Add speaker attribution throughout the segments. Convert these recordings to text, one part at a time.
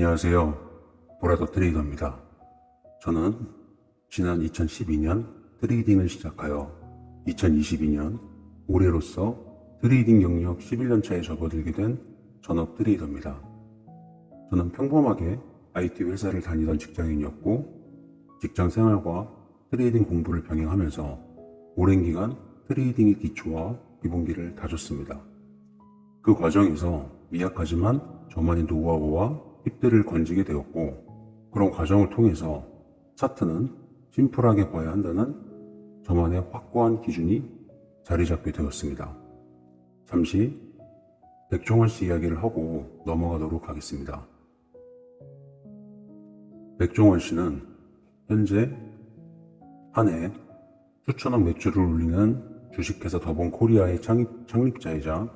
Speaker 1: 안녕하세요. 보라더 트레이더입니다. 저는 지난 2012년 트레이딩을 시작하여 2022년 올해로서 트레이딩 경력 11년 차에 접어들게 된 전업 트레이더입니다. 저는 평범하게 IT 회사를 다니던 직장인이었고 직장 생활과 트레이딩 공부를 병행하면서 오랜 기간 트레이딩의 기초와 기본기를 다졌습니다. 그 과정에서 미약하지만 저만의 노하우와 팁들을 건지게 되었고 그런 과정을 통해서 차트는 심플하게 봐야 한다는 저만의 확고한 기준이 자리 잡게 되었습니다. 잠시 백종원 씨 이야기를 하고 넘어가도록 하겠습니다. 백종원 씨는 현재 한 해 수천억 매출을 올리는 주식회사 더본 코리아의 창립, 창립자이자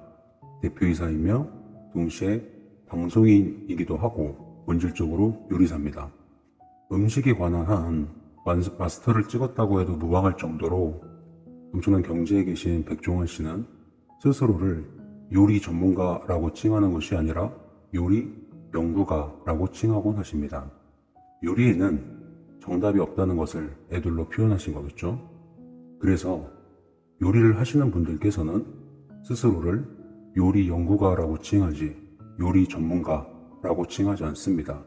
Speaker 1: 대표이사이며 동시에 방송인이기도 하고 본질적으로 요리사입니다. 음식에 관한 한 마스터를 찍었다고 해도 무방할 정도로 엄청난 경지에 계신 백종원 씨는 스스로를 요리 전문가라고 칭하는 것이 아니라 요리 연구가라고 칭하곤 하십니다. 요리에는 정답이 없다는 것을 애들로 표현하신 거겠죠. 그래서 요리를 하시는 분들께서는 스스로를 요리 연구가라고 칭하지 요리 전문가라고 칭하지 않습니다.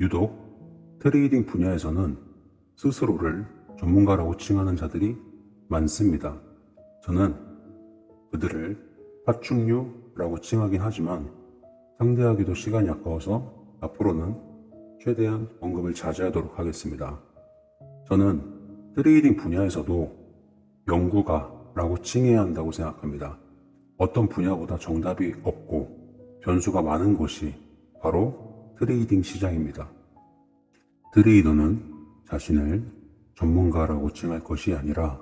Speaker 1: 유독 트레이딩 분야에서는 스스로를 전문가라고 칭하는 자들이 많습니다. 저는 그들을 파충류라고 칭하긴 하지만 상대하기도 시간이 아까워서 앞으로는 최대한 언급을 자제하도록 하겠습니다. 저는 트레이딩 분야에서도 연구가라고 칭해야 한다고 생각합니다. 어떤 분야보다 정답이 없고 변수가 많은 것이 바로 트레이딩 시장입니다. 트레이더는 자신을 전문가라고 칭할 것이 아니라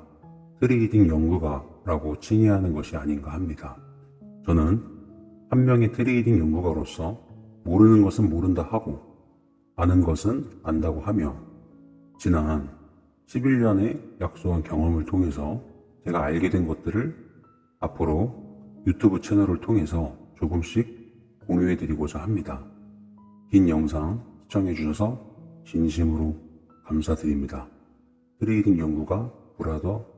Speaker 1: 트레이딩 연구가라고 칭해야 하는 것이 아닌가 합니다. 저는 한 명의 트레이딩 연구가로서 모르는 것은 모른다 하고 아는 것은 안다고 하며 지난 11년의 약소한 경험을 통해서 제가 알게 된 것들을 앞으로 유튜브 채널을 통해서 조금씩 공유해 드리고자 합니다. 긴 영상 시청해 주셔서 진심으로 감사드립니다. 트레이딩 연구가 브라더